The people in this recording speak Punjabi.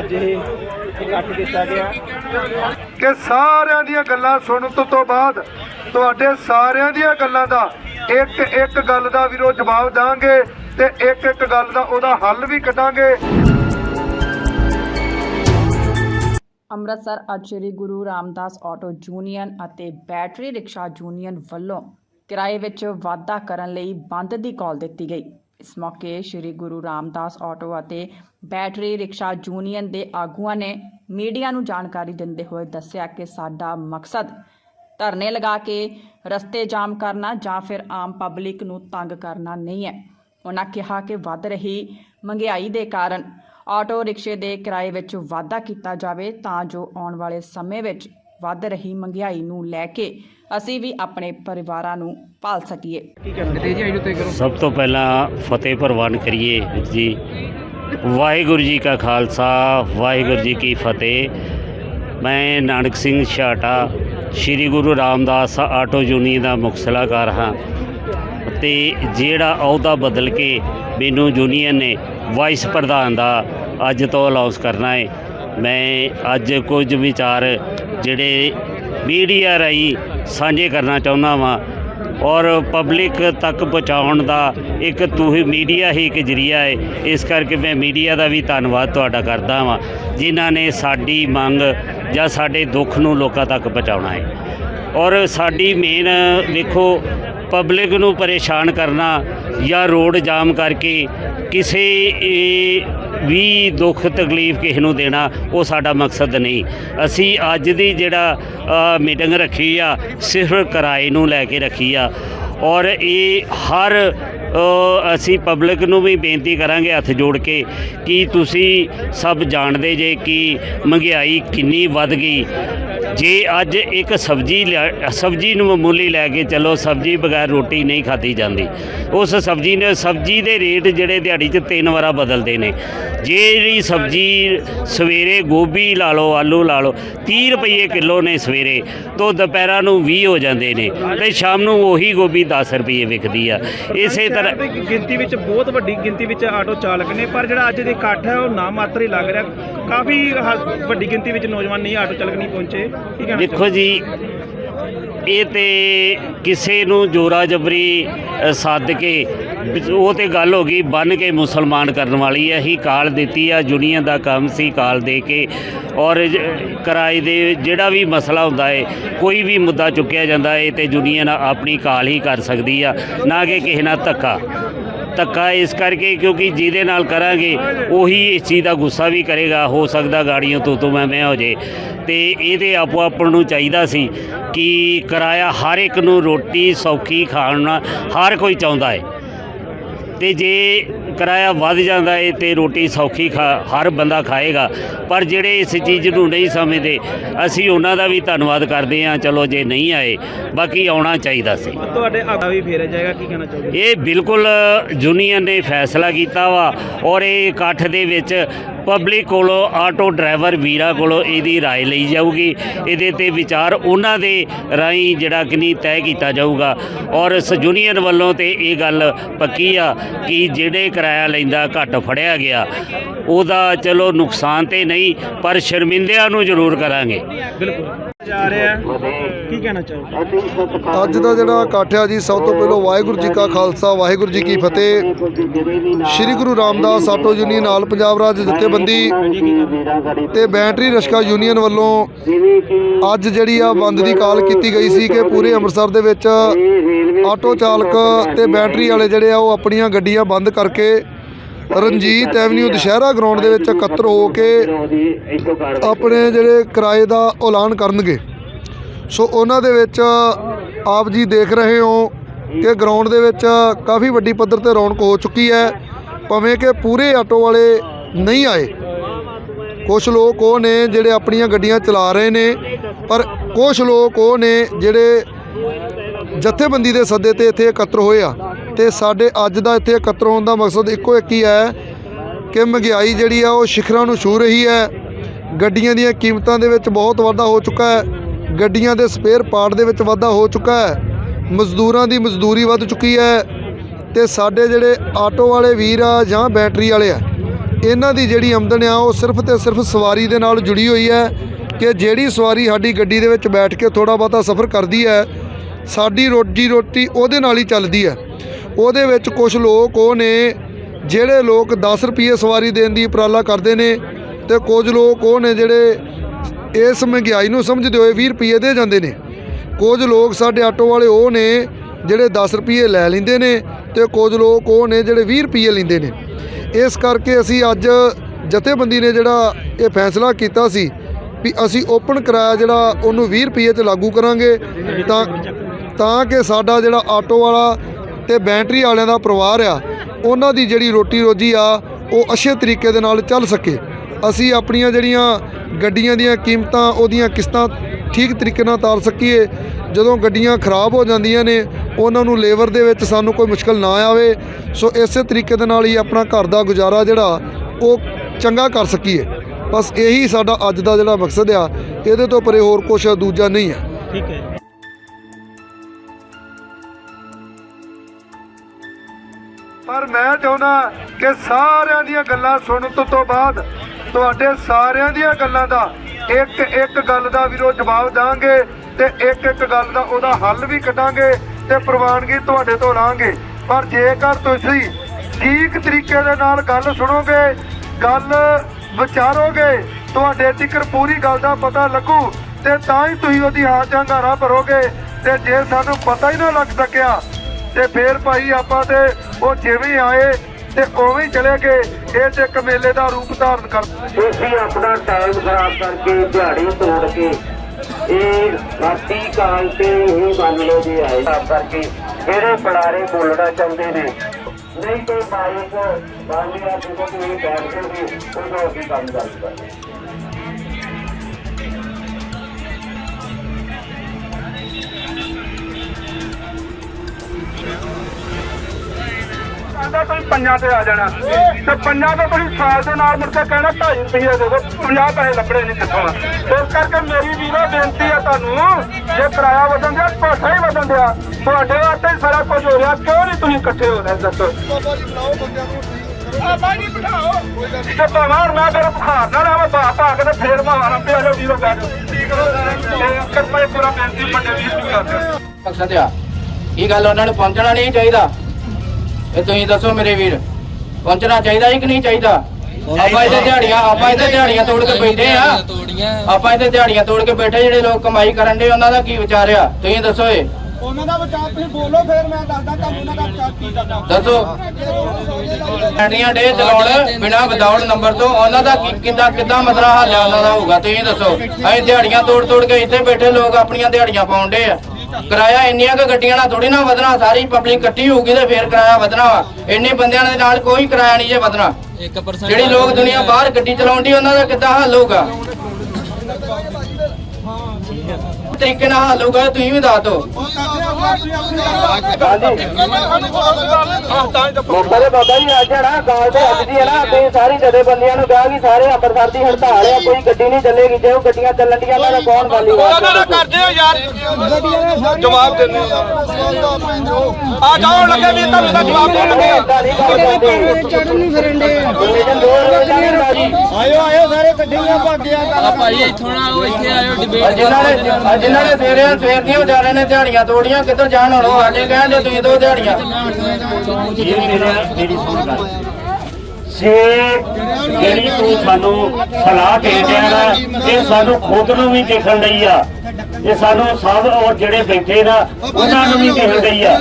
ਅੱਜ ਇਹ ਇਕੱਠ ਕੀਤਾ ਗਿਆ। ਕਿ ਸਾਰਿਆਂ ਦੀਆਂ ਗੱਲਾਂ ਸੁਣਨ ਤੋਂ ਤੋਂ ਬਾਅਦ ਤੁਹਾਡੇ ਸਾਰਿਆਂ ਦੀਆਂ ਗੱਲਾਂ ਦਾ ਇੱਕ ਇੱਕ ਗੱਲ ਦਾ ਵੀਰੋ ਜਵਾਬ ਦਾਂਗੇ ਤੇ ਇੱਕ ਇੱਕ ਗੱਲ ਦਾ ਉਹਦਾ ਹੱਲ ਵੀ ਕੱਢਾਂਗੇ। ਅੰਮ੍ਰਿਤਸਰ ਅੱਜ ਸ੍ਰੀ ਗੁਰੂ ਰਾਮਦਾਸ ਆਟੋ ਯੂਨੀਅਨ ਅਤੇ ਬੈਟਰੀ ਰਿਕਸ਼ਾ ਯੂਨੀਅਨ ਵੱਲੋਂ ਕਿਰਾਏ ਵਿੱਚ ਵਾਧਾ ਕਰਨ ਲਈ ਬੰਦ ਦੀ ਕਾਲ ਦਿੱਤੀ ਗਈ। ਇਸ ਮੌਕੇ ਸ੍ਰੀ ਗੁਰੂ ਰਾਮਦਾਸ ਆਟੋ ਅਤੇ ਬੈਟਰੀ ਰਿਕਸ਼ਾ ਯੂਨੀਅਨ ਦੇ ਆਗੂਆਂ ਨੇ ਮੀਡੀਆ ਨੂੰ ਜਾਣਕਾਰੀ ਦਿੰਦੇ ਹੋਏ ਦੱਸਿਆ ਕਿ ਸਾਡਾ ਮਕਸਦ ਧਰਨੇ ਲਗਾ ਕੇ ਰਸਤੇ ਜਾਮ ਕਰਨਾ ਜਾਂ ਫਿਰ ਆਮ ਪਬਲਿਕ ਨੂੰ ਤੰਗ ਕਰਨਾ ਨਹੀਂ ਹੈ। ਉਹਨਾਂ ਕਿਹਾ ਕਿ ਵੱਧ ਰਹੀ ਮਹਿੰਗਾਈ ਦੇ ਕਾਰਨ ਆਟੋ ਰਿਕਸ਼ੇ ਦੇ ਕਿਰਾਏ ਵਿੱਚ ਵਾਧਾ ਕੀਤਾ ਜਾਵੇ ਤਾਂ ਜੋ ਆਉਣ ਵਾਲੇ ਸਮੇਂ ਵਿੱਚ ਵੱਧ ਰਹੀ ਮਹਿੰਗਾਈ ਨੂੰ ਲੈ ਕੇ ਅਸੀਂ ਵੀ ਆਪਣੇ ਪਰਿਵਾਰਾਂ ਨੂੰ ਪਾਲ ਸਕੀਏ। ਕੀ ਸਭ ਤੋਂ ਪਹਿਲਾਂ ਫਤਿਹ ਪ੍ਰਵਾਨ ਕਰੀਏ ਜੀ। ਵਾਹਿਗੁਰੂ ਜੀ ਕਾ ਖਾਲਸਾ ਵਾਹਿਗੁਰੂ ਜੀ ਕੀ ਫਤਿਹ। ਮੈਂ ਨਾਨਕ ਸਿੰਘ ਛਾਟਾ ਸ੍ਰੀ ਗੁਰੂ ਰਾਮਦਾਸ ਆਟੋ ਯੂਨੀਅਨ ਦਾ ਮੁੱਖ ਸਲਾਹਕਾਰ ਹਾਂ। ਤੇ ਜਿਹੜਾ ਅਹੁਦਾ ਬਦਲ ਕੇ ਮੈਨੂੰ ਯੂਨੀਅਨ ਨੇ ਵਾਈਸ ਪ੍ਰਧਾਨ ਦਾ ਅੱਜ ਤੋਂ ਅਲਾਉਂਸ ਕਰਨਾ ਹੈ। ਮੈਂ ਅੱਜ ਕੁਝ ਵਿਚਾਰ ਜਿਹੜੇ ਮੀਡੀਆ ਰਾਹੀਂ ਸਾਂਝੇ ਕਰਨਾ ਚਾਹੁੰਦਾ ਵਾਂ ਔਰ ਪਬਲਿਕ ਤੱਕ ਪਹੁੰਚਾਉਣ ਦਾ ਇੱਕ ਤੂੰ ਮੀਡੀਆ ਹੀ ਇੱਕ ਜਰੀਆ ਹੈ ਇਸ ਕਰਕੇ ਮੈਂ ਮੀਡੀਆ ਦਾ ਵੀ ਧੰਨਵਾਦ ਤੁਹਾਡਾ ਕਰਦਾ ਵਾਂ, ਜਿਨ੍ਹਾਂ ਨੇ ਸਾਡੀ ਮੰਗ ਜਾਂ ਸਾਡੇ ਦੁੱਖ ਨੂੰ ਲੋਕਾਂ ਤੱਕ ਪਹੁੰਚਾਉਣਾ ਹੈ ਔਰ ਸਾਡੀ ਮੇਨ ਵੇਖੋ ਪਬਲਿਕ ਨੂੰ ਪਰੇਸ਼ਾਨ ਕਰਨਾ ਜਾਂ ਰੋਡ ਜਾਮ ਕਰਕੇ ਕਿਸੇ ਵੀ ਦੁੱਖ ਤਕਲੀਫ ਕਿਸੇ ਨੂੰ ਦੇਣਾ, ਉਹ ਸਾਡਾ ਮਕਸਦ ਨਹੀਂ। ਅਸੀਂ ਅੱਜ ਦੀ ਜਿਹੜਾ ਮੀਟਿੰਗ ਰੱਖੀ ਆ, ਸਿਰਫ ਕਿਰਾਏ ਨੂੰ ਲੈ ਕੇ ਰੱਖੀ ਆ। ਔਰ ਇਹ ਹਰ ਅਸੀਂ ਪਬਲਿਕ ਨੂੰ ਵੀ ਬੇਨਤੀ ਕਰਾਂਗੇ ਹੱਥ ਜੋੜ ਕੇ ਕਿ ਤੁਸੀਂ ਸਭ ਜਾਣਦੇ ਜੇ ਕਿ ਮਹਿੰਗਾਈ ਕਿੰਨੀ ਵੱਧ ਗਈ। ਜੇ ਅੱਜ ਇੱਕ ਸਬਜ਼ੀ ਸਬਜ਼ੀ ਨੂੰ ਮਾਮੂਲੀ ਲੈ ਕੇ ਚੱਲੋ ਸਬਜ਼ੀ ਬਗੈਰ ਰੋਟੀ ਨਹੀਂ ਖਾਧੀ ਜਾਂਦੀ। ਉਸ ਸਬਜ਼ੀ ਨੇ ਸਬਜ਼ੀ ਦੇ ਰੇਟ ਜਿਹੜੇ ਦਿਹਾੜੀ 'ਚ ਤਿੰਨ ਵਾਰਾ ਬਦਲਦੇ ਨੇ। ਜਿਹੜੀ ਸਬਜ਼ੀ ਸਵੇਰੇ ਗੋਭੀ ਲਾ ਲਓ ਆਲੂ ਲਾ ਲਓ 30 ਰੁਪਏ ਕਿਲੋ ਨੇ ਸਵੇਰੇ ਤੋਂ ਦੁਪਹਿਰਾਂ ਨੂੰ 20 ਹੋ ਜਾਂਦੇ ਨੇ ਤੇ ਸ਼ਾਮ ਨੂੰ ਉਹੀ ਗੋਭੀ 10 ਰੁਪਏ ਵਿਕਦੀ ਆ। ਇਸੇ ਤਰ੍ਹਾਂ ਗਿਣਤੀ ਵਿੱਚ ਬਹੁਤ ਵੱਡੀ ਗਿਣਤੀ ਵਿੱਚ ਆਟੋ ਚਾਲਕ ਨੇ ਪਰ ਜਿਹੜਾ ਅੱਜ ਦੇ ਇਕੱਠ ਹੈ ਉਹ ਨਾ ਮਾਤਰ ਹੀ ਲੱਗ ਰਿਹਾ। ਕਾਫੀ ਵੱਡੀ ਗਿਣਤੀ ਵਿੱਚ ਨੌਜਵਾਨ ਨਹੀਂ ਆਟੋ ਚਾਲਕ ਨਹੀਂ ਪਹੁੰਚੇ। ਦੇਖੋ ਜੀ, ਇਹ ਤੇ ਕਿਸੇ ਨੂੰ ਜੋਰਾ ਜਬਰੀ ਸੱਦ ਕੇ ਉਹ ਤੇ ਗੱਲ ਹੋ ਗਈ ਬੰਨ ਕੇ ਮੁਸਲਮਾਨ ਕਰਨ ਵਾਲੀ ਹੈ ਹੀ ਕਾਲ ਦਿੱਤੀ ਆ ਯੂਨੀਅਨ ਦਾ ਕੰਮ ਸੀ ਕਾਲ ਦੇ ਕੇ। ਔਰ ਕਿਰਾਏ ਦੇ ਜਿਹੜਾ ਵੀ ਮਸਲਾ ਹੁੰਦਾ ਹੈ ਕੋਈ ਵੀ ਮੁੱਦਾ ਚੁੱਕਿਆ ਜਾਂਦਾ ਹੈ ਤੇ ਯੂਨੀਅਨ ਆਪਣੀ ਕਾਲ ਹੀ ਕਰ ਸਕਦੀ ਆ, ਨਾ ਕਿ ਕਿਸੇ ਨਾਲ ਧੱਕਾ। ਧੱਕਾ ਇਸ ਕਰਕੇ ਕਿਉਂਕਿ ਜਿਹਦੇ ਨਾਲ ਕਰਾਂਗੇ, ਉਹੀ ਇਸ ਚੀਜ਼ ਦਾ ਗੁੱਸਾ ਵੀ ਕਰੇਗਾ। ਹੋ ਸਕਦਾ ਗਾੜੀਆਂ ਤੋਂ ਤੋਂ ਮੈਂ ਮੈਂ ਹੋ ਜੇ ਤੇ ਇਹਦੇ ਆਪੋ ਆਪਣ ਨੂੰ ਚਾਹੀਦਾ ਸੀ ਕਿ ਕਿਰਾਇਆ ਹਰ ਇੱਕ ਨੂੰ ਰੋਟੀ ਸੌਖੀ ਖਾਣਾ ਹਰ ਕੋਈ ਚਾਹੁੰਦਾ ਹੈ। ਤੇ ਜੇ ਕਿਰਾਇਆ ਵੱਧ ਜਾਂਦਾ ਹੈ ਤੇ ਰੋਟੀ ਸੌਖੀ ਖਾ ਹਰ ਬੰਦਾ ਖਾਏਗਾ। ਪਰ ਜਿਹੜੇ ਇਸ ਚੀਜ਼ ਨੂੰ ਨਹੀਂ ਸਮਝਦੇ ਅਸੀਂ ਉਹਨਾਂ ਦਾ ਵੀ ਧੰਨਵਾਦ ਕਰਦੇ ਹਾਂ ਚਲੋ ਜੇ ਨਹੀਂ ਆਏ ਬਾਕੀ ਆਉਣਾ ਚਾਹੀਦਾ ਸੀ। ਤੁਹਾਡੇ ਆਗਾ ਵੀ ਫੇਰਿਆ ਜਾਏਗਾ ਕੀ ਕਹਿਣਾ ਚਾਹੋਗੇ? ਇਹ ਬਿਲਕੁਲ ਯੂਨੀਅਨ ਨੇ ਫੈਸਲਾ ਕੀਤਾ ਵਾ ਔਰ ਇਹ ਇਕੱਠ ਦੇ ਵਿੱਚ ਪਬਲਿਕ ਕੋਲੋਂ ਆਟੋ ਡਰਾਈਵਰ ਵੀਰਾਂ ਕੋਲੋਂ ਇਹਦੀ رائے ਲਈ ਜਾਊਗੀ ਇਹਦੇ ਤੇ ਵਿਚਾਰ ਉਹਨਾਂ ਦੇ ਰਾਹੀਂ ਜਿਹੜਾ ਕਿ ਨਹੀਂ ਤੈਅ ਕੀਤਾ ਜਾਊਗਾ ਔਰ ਇਸ ਯੂਨੀਅਨ ਵੱਲੋਂ ਤੇ ਇਹ ਗੱਲ ਪੱਕੀ ਆ ਕਿ ਜਿਹੜੇ ਕਿਰਾਇਆ ਲੈਂਦਾ ਘੱਟ ਫੜਿਆ ਗਿਆ ਉਹਦਾ ਚਲੋ ਨੁਕਸਾਨ ਤੇ ਨਹੀਂ ਪਰ ਸ਼ਰਮਿੰਦਿਆਂ ਨੂੰ ਜ਼ਰੂਰ ਕਰਾਂਗੇ ਬਿਲਕੁਲ ਜਾ ਰਿਹਾ ਕੀ ਕਹਿਣਾ ਚਾਹੋਗੇ? ਅੱਜ ਦਾ ਜਿਹੜਾ ਇਕੱਠ ਆ ਜੀ, ਸਭ ਤੋਂ ਪਹਿਲਾਂ ਵਾਹਿਗੁਰੂ ਜੀ ਕਾ ਖਾਲਸਾ, ਵਾਹਿਗੁਰੂ ਜੀ ਕੀ ਫਤਿਹ। ਸ੍ਰੀ ਗੁਰੂ ਰਾਮਦਾਸ ਆਟੋ ਯੂਨੀਅਨ ਨਾਲ ਪੰਜਾਬ ਰਾਜ ਜਥੇਬੰਦੀ ਤੇ ਬੈਟਰੀ ਰਸ਼ਕਾ ਯੂਨੀਅਨ ਵੱਲੋਂ ਅੱਜ ਜਿਹੜੀ ਆ ਬੰਦ ਦੀ ਕਾਲ ਕੀਤੀ ਗਈ ਸੀ ਕਿ ਪੂਰੇ ਅੰਮ੍ਰਿਤਸਰ ਦੇ ਵਿੱਚ ਆਟੋ ਚਾਲਕ ਤੇ ਬੈਟਰੀ ਵਾਲੇ ਜਿਹੜੇ ਆ ਉਹ ਆਪਣੀਆਂ ਗੱਡੀਆਂ ਬੰਦ ਕਰਕੇ ਰਣਜੀਤ ਐਵਨਿਊ ਦੁਸ਼ਹਿਰਾ ਗਰਾਊਂਡ ਦੇ ਵਿੱਚ ਇਕੱਤਰ ਹੋ ਕੇ ਆਪਣੇ ਜਿਹੜੇ ਕਿਰਾਏ ਦਾ ਐਲਾਨ ਕਰਨਗੇ। ਸੋ ਉਹਨਾਂ ਦੇ ਵਿੱਚ ਆਪ ਜੀ ਦੇਖ ਰਹੇ ਹੋ ਕਿ ਗਰਾਊਂਡ ਦੇ ਵਿੱਚ ਕਾਫੀ ਵੱਡੀ ਪੱਧਰ ਤੇ ਰੌਣਕ ਹੋ ਚੁੱਕੀ ਹੈ। ਭਾਵੇਂ ਕਿ ਪੂਰੇ ਆਟੋ ਵਾਲੇ ਨਹੀਂ ਆਏ। ਕੁਝ ਲੋਕ ਉਹ ਨੇ ਜਿਹੜੇ ਆਪਣੀਆਂ ਗੱਡੀਆਂ ਚਲਾ ਰਹੇ ਨੇ, ਪਰ ਕੁਝ ਲੋਕ ਉਹ ਨੇ ਜਿਹੜੇ ਜਥੇਬੰਦੀ ਦੇ ਸੱਦੇ ਤੇ ਇੱਥੇ ਇਕੱਤਰ ਹੋਏ ਆ। ਤੇ ਸਾਡੇ ਅੱਜ ਦਾ ਇੱਥੇ ਇਕੱਤਰ ਹੋਣ ਦਾ ਮਕਸਦ ਇੱਕੋ ਇੱਕ ਹੀ ਹੈ ਕਿ ਮਹਿੰਗਾਈ ਜਿਹੜੀ ਆ ਉਹ ਸਿਖਰਾਂ ਨੂੰ ਛੂ ਰਹੀ ਹੈ। ਗੱਡੀਆਂ ਦੀਆਂ ਕੀਮਤਾਂ ਦੇ ਵਿੱਚ ਬਹੁਤ ਵਾਧਾ ਹੋ ਚੁੱਕਾ ਹੈ। ਗੱਡੀਆਂ ਦੇ ਸਪੇਅਰ ਪਾਰਟ ਦੇ ਵਿੱਚ ਵਾਧਾ ਹੋ ਚੁੱਕਾ ਹੈ। ਮਜ਼ਦੂਰਾਂ ਦੀ ਮਜ਼ਦੂਰੀ ਵੱਧ ਚੁੱਕੀ ਹੈ ਤੇ ਸਾਡੇ ਜਿਹੜੇ ਆਟੋ ਵਾਲੇ ਵੀਰ ਆ ਜਾਂ ਬੈਟਰੀ ਵਾਲੇ ਆ, ਇਹਨਾਂ ਦੀ ਜਿਹੜੀ ਆਮਦਨ ਆ ਉਹ ਸਿਰਫ ਤੇ ਸਿਰਫ ਸਵਾਰੀ ਦੇ ਨਾਲ ਜੁੜੀ ਹੋਈ ਹੈ ਕਿ ਜਿਹੜੀ ਸਵਾਰੀ ਸਾਡੀ ਗੱਡੀ ਦੇ ਵਿੱਚ ਬੈਠ ਕੇ ਥੋੜਾ ਬਹੁਤਾ ਸਫ਼ਰ ਕਰਦੀ ਹੈ, ਸਾਡੀ ਰੋਜੀ ਰੋਟੀ ਉਹਦੇ ਨਾਲ ਹੀ ਚੱਲਦੀ ਹੈ। ਉਹਦੇ ਵਿੱਚ ਕੁਝ ਲੋਕ ਉਹ ਨੇ, ਜਿਹੜੇ ਲੋਕ 10 ਰੁਪਏ ਸਵਾਰੀ ਦੇਣ ਦੀ ਉਪਰਾਲਾ ਕਰਦੇ ਨੇ ਤੇ ਕੁਝ ਲੋਕ ਉਹ ਨੇ ਜਿਹੜੇ ਇਸ ਮਹਿੰਗਾਈ ਨੂੰ ਸਮਝਦੇ ਹੋਏ 20 ਰੁਪਏ ਦੇ ਜਾਂਦੇ ਨੇ। ਕੁਝ ਲੋਕ ਸਾਡੇ ਆਟੋ ਵਾਲੇ ਉਹ ਨੇ, ਜਿਹੜੇ 10 ਰੁਪਏ ਲੈ ਲੈਂਦੇ ਨੇ ਤੇ ਕੁਝ ਲੋਕ ਉਹ ਨੇ ਜਿਹੜੇ 20 ਰੁਪਏ ਲੈਂਦੇ ਨੇ। ਇਸ ਕਰਕੇ ਅਸੀਂ ਅੱਜ ਜਥੇਬੰਦੀ ਨੇ ਜਿਹੜਾ ਇਹ ਫੈਸਲਾ ਕੀਤਾ ਸੀ ਵੀ ਅਸੀਂ ਓਪਨ ਕਿਰਾਇਆ ਜਿਹੜਾ ਉਹਨੂੰ 20 ਰੁਪਏ 'ਚ ਲਾਗੂ ਕਰਾਂਗੇ ਤਾਂ ਤਾਂ ਕਿ ਸਾਡਾ ਜਿਹੜਾ ਆਟੋ ਵਾਲਾ ਤੇ ਬੈਟਰੀ ਵਾਲਿਆਂ ਦਾ ਪਰਿਵਾਰ ਆ, ਉਹਨਾਂ ਦੀ ਜਿਹੜੀ ਰੋਟੀ ਰੋਜੀ ਆ, ਉਹ ਅੱਛੇ ਤਰੀਕੇ ਦੇ ਨਾਲ ਚੱਲ ਸਕੇ। ਅਸੀਂ ਆਪਣੀਆਂ ਜਿਹੜੀਆਂ ਗੱਡੀਆਂ ਦੀਆਂ ਕੀਮਤਾਂ, ਉਹਦੀਆਂ ਕਿਸ਼ਤਾਂ ਠੀਕ ਤਰੀਕੇ ਨਾਲ ਤਾਰ ਸਕੀਏ। ਜਦੋਂ ਗੱਡੀਆਂ ਖਰਾਬ ਹੋ ਜਾਂਦੀਆਂ ਨੇ, ਉਹਨਾਂ ਨੂੰ ਲੇਬਰ ਦੇ ਵਿੱਚ ਸਾਨੂੰ ਕੋਈ ਮੁਸ਼ਕਲ ਨਾ ਆਵੇ। ਸੋ ਇਸੇ ਤਰੀਕੇ ਦੇ ਨਾਲ ਹੀ ਆਪਣਾ ਘਰ ਦਾ ਗੁਜ਼ਾਰਾ ਜਿਹੜਾ, ਉਹ ਚੰਗਾ ਕਰ ਸਕੀਏ। ਬਸ ਇਹੀ ਸਾਡਾ ਅੱਜ ਦਾ ਜਿਹੜਾ ਮਕਸਦ ਆ, ਇਹਦੇ ਤੋਂ ਪਰੇ ਹੋਰ ਕੁਝ ਦੂਜਾ ਨਹੀਂ ਹੈ ਠੀਕ ਹੈ ਚਾਹੁੰਦਾ ਕਿ ਸਾਰਿਆਂ ਦੀਆਂ ਗੱਲਾਂ ਸੁਣਨ ਤੋਂ ਬਾਅਦ ਤੁਹਾਡੇ ਸਾਰਿਆਂ ਦੀਆਂ ਗੱਲਾਂ ਦਾ ਇੱਕ ਇੱਕ ਗੱਲ ਦਾ ਵੀਰੋ ਜਵਾਬ ਦਾਂਗੇ ਤੇ ਇੱਕ ਇੱਕ ਗੱਲ ਦਾ ਉਹਦਾ ਹੱਲ ਵੀ ਕੱਢਾਂਗੇ ਤੇ ਪ੍ਰਵਾਨਗੀ ਤੁਹਾਡੇ ਤੋਂ ਲਾਂਗੇ। ਪਰ ਜੇਕਰ ਤੁਸੀਂ ਠੀਕ ਤਰੀਕੇ ਦੇ ਨਾਲ ਗੱਲ ਸੁਣੋਗੇ, ਗੱਲ ਵਿਚਾਰੋਗੇ, ਤੁਹਾਡੇ ਤੀਕਰ ਪੂਰੀ ਗੱਲ ਦਾ ਪਤਾ ਲੱਗੂ ਤੇ ਤਾਂ ਹੀ ਤੁਸੀਂ ਉਹਦੀ ਹਾਂ ਜਾਂ ਭਰੋਗੇ ਤੇ ਜੇ ਸਾਨੂੰ ਪਤਾ ਹੀ ਨਾ ਲੱਗ ਸਕਿਆ ਤੇ ਫੇਰ ਭਾਈ ਆਪਾਂ ਤੇ ਉਹ ਜਿਵੇਂ ਆਏ ਤੇ ਉਵੇਂ ਹੀ ਚਲੇ ਗਏ ਇਹ ਤੇ ਇੱਕ ਮੇਲੇ ਦਾ ਰੂਪ ਧਾਰਨ ਕਰ ਤੁਸੀਂ ਆਪਣਾ ਟਾਈਮ ਖਰਾਬ ਕਰਕੇ ਦਿਹਾੜੀ ਤੋੜ ਕੇ ਇਹ ਰਾਤੀ ਕਾਲ ਤੇ ਹੀ ਮੰਨ ਲਓ ਜੀ ਆਏ। ਖਰਾਬ ਕਰਕੇ ਮੇਰੇ ਪੜਾਰੇ ਬੋਲਣਾ ਚਾਹੁੰਦੇ ਨੇ। ਨਹੀਂ ਕੋਈ ਮਾਈਕ ਬਾਲੀਆ ਜਿੱਦੋਂ ਤੁਸੀਂ ਬੈਠ ਕੇ ਵੀ ਕੋਈ ਵੀ ਕੰਮ ਕਰਦਾ ਕਹਿੰਦਾ ਤੁਸੀਂ ਪੰਜਾਂ ਤੇ ਆ ਜਾਣਾ। ਤੇ ਪੰਜਾਂ ਤੋਂ ਤੁਸੀਂ ਸਾਲ ਦੇ ਨਾਲ ਮੁੜ ਕੇ ਕਹਿਣਾ 2.5 ਰੁਪਏ ਦੇ ਦਿਓ 50 ਪੈਸੇ ਲੱਭਣੇ ਨਹੀਂ ਕਿੱਥੋਂ ਇਸ ਕਰਕੇ ਮੇਰੀ ਵੀਰੋ ਬੇਨਤੀ ਹੈ ਤੁਹਾਨੂੰ ਜੇ ਕਿਰਾਇਆ ਵਧਣ ਦਿਆ ਪੈਸਾ ਹੀ ਵਧਣ ਦਿਆ। ਤੁਹਾਡੇ ਵਾਸਤੇ ਹੀ ਸਾਰਾ ਕੁਝ ਹੋ ਰਿਹਾ ਕਿਉਂ ਨਹੀਂ ਤੁਸੀਂ ਇਕੱਠੇ ਹੋ ਰਹੇ ਦੱਸੋ। ਬਾਬਾ ਜੀ ਬਿਠਾਓ। ਤੇ ਭਾਵਾਂ ਮੈਂ ਫਿਰ ਬੁਖਾਰ ਨਾਲ ਆਵਾਂ ਬਾ ਪਾ ਕੇ ਤੇ ਫੇਰ ਮਾਰਾਂ ਪਿਆ ਲੋ ਵੀਰੋ ਗੱਲ ਠੀਕ ਹੋ ਤੇ ਕਰਪਾ ਪੂਰਾ ਬੇਨਤੀ ਮੰਡੇ ਵੀਰ ਨੂੰ ਕਰਦੇ ਆ ਇਹ ਗੱਲ ਉਹਨਾਂ ਨੂੰ ਪਹੁੰਚਣਾ ਨਹੀਂ ਚਾਹੀਦਾ। ਇਹ ਤੁਸੀਂ ਦੱਸੋ ਮੇਰੇ ਵੀਰ ਪਹੁੰਚਣਾ ਚਾਹੀਦਾ ਹੈ ਕਿ ਨਹੀਂ ਚਾਹੀਦਾ? ਆਪਾਂ ਇੱਥੇ ਦਿਹਾੜੀਆਂ ਆਪਾਂ ਇੱਥੇ ਦਿਹਾੜੀਆਂ ਤੋੜ ਕੇ ਬੈਠੇ ਆ। ਆਪਾਂ ਇੱਥੇ ਦਿਹਾੜੀਆਂ ਤੋੜ ਕੇ ਬੈਠੇ ਜਿਹੜੇ ਲੋਕ ਕਮਾਈ ਕਰਨ ਦੇ ਉਹਨਾਂ ਦਾ ਕੀ ਵਿਚਾਰ ਆ? ਤੁਸੀਂ ਦੱਸੋ ਏ ਉਹਨਾਂ ਦਾ ਵਿਚਾਰ ਤੁਸੀਂ ਬੋਲੋ ਫਿਰ ਮੈਂ ਦੱਸਦਾ ਤੁਹਾਨੂੰ ਉਹਨਾਂ ਦਾ ਵਿਚਾਰ ਕੀ ਕਰਨਾ। ਦੱਸੋ। ਗੱਡੀਆਂ ਡੇ ਚਲਾਉਣ ਬਿਨਾ ਵਿਦਆਊਟ ਨੰਬਰ ਤੋਂ ਉਹਨਾਂ ਦਾ ਕੀ- ਕਿੱਦਾਂ ਕਿੱਦਾਂ ਮਸਲਾ ਹੱਲ ਆ ਉਹਨਾਂ ਦਾ ਹੋਊਗਾ। ਤੁਸੀਂ ਦੱਸੋ। ਅਸੀਂ ਦਿਹਾੜੀਆਂ ਤੋੜ ਤੋੜ ਕੇ ਇੱਥੇ ਬੈਠੇ ਲੋਕ ਆਪਣੀਆਂ ਦਿਹਾੜੀਆਂ ਪਾਉਂਦੇ ਆ। ਕਿਰਾਇਆ ਇੰਨੀਆਂ ਕੁ ਗੱਡੀਆਂ ਨਾਲ ਥੋੜੀ ਨਾ ਵਧਣਾ ਸਾਰੀ ਪਬਲਿਕ ਇਕੱਠੀ ਹੋਊਗੀ ਤੇ ਫੇਰ ਕਿਰਾਇਆ ਵਧਣਾ ਵਾ। ਇੰਨੇ ਬੰਦਿਆਂ ਦੇ ਨਾਲ ਕੋਈ ਕਿਰਾਇਆ ਨਹੀਂ ਜੇ ਵਧਣਾ। 1% ਜਿਹੜੀ ਲੋਕ ਦੁਨੀਆ ਬਾਹਰ ਗੱਡੀ ਚਲਾਉਂਦੀ ਉਹਨਾਂ ਦਾ ਕਿੱਦਾਂ ਹੱਲ ਹੋਊਗਾ? ਤਰੀਕੇ ਨਾਲ ਹੱਲ ਹੋਊਗਾ ਤੁਸੀਂ ਵੀ ਦੱਸ ਦਿਓ। ਦੇ ਬਾਬਾ ਜੀ ਅੱਜ ਹੈ ਨਾ ਤੇ ਅੱਜ ਦੀ ਹੈ ਨਾ ਤੇ ਸਾਰੀ ਜਥੇਬੰਦੀਆਂ ਨੂੰ ਕਿਹਾ ਕਿ ਸਾਰੇ ਅੰਮ੍ਰਿਤਸਰ ਦੀ ਹੜਤਾਲ ਹੈ ਕੋਈ ਗੱਡੀ ਨਹੀਂ ਚੱਲੇਗੀ ਜੇ ਉਹ ਗੱਡੀਆਂ ਚੱਲਣ ਦੀਆਂ ਉਹਨਾਂ ਦਾ ਕੌਣ ਵਾਲੀ ਉਹਨਾਂ ਦਾ ਕਰਦੇ ਹੋ ਯਾਰ। ਜਵਾਬ ਦਿੰਦੇ ਆ ਜਾਓ ਲੱਗੇ ਵੀ ਤੁਹਾਨੂੰ ਦਾ ਜਵਾਬ ਦੇਣ ਲੱਗੇ। ਚੜਨ ਨਹੀਂ ਫਿਰਨ ਦੇ ਜੀ। ਆਇਓ ਆਇਓ ਸਾਰੇ ਇਕੱਠੀਆਂ ਭਾਗਿਆ ਜਿਨ੍ਹਾਂ ਨੇ ਜਿਨ੍ਹਾਂ ਨੇ ਸਵੇਰੇ ਸਵੇਰ ਦੀਆਂ ਵਿਚਾਰਿਆਂ ਨੇ ਦਿਹਾੜੀਆਂ ਤੋੜੀਆਂ ਕਿੱਧਰ ਜਾਣ ਹੁਣ? ਉਹ ਕਹਿੰਦੇ ਤੁਸੀਂ ਦੋ ਦਿਹਾੜੀਆਂ। ਇਹ ਮੇਰਾ ਮੇਰੀ ਸੁਣ ਗੱਲ। ਸੇ ਜਿਹੜੀ ਤੂੰ ਸਾਨੂੰ ਸਲਾਹ ਦੇ ਰਿਹਾ ਨਾ, ਇਹ ਸਾਨੂੰ ਖੁਦ ਨੂੰ ਵੀ ਦੇਖਣ ਲਈ ਆ। ਇਹ ਸਾਨੂੰ ਸਭ ਔਰ ਜਿਹੜੇ ਬੈਠੇ ਨਾ, ਉਹਨਾਂ ਨੂੰ ਵੀ ਦੇਖਣ ਲਈ ਆ।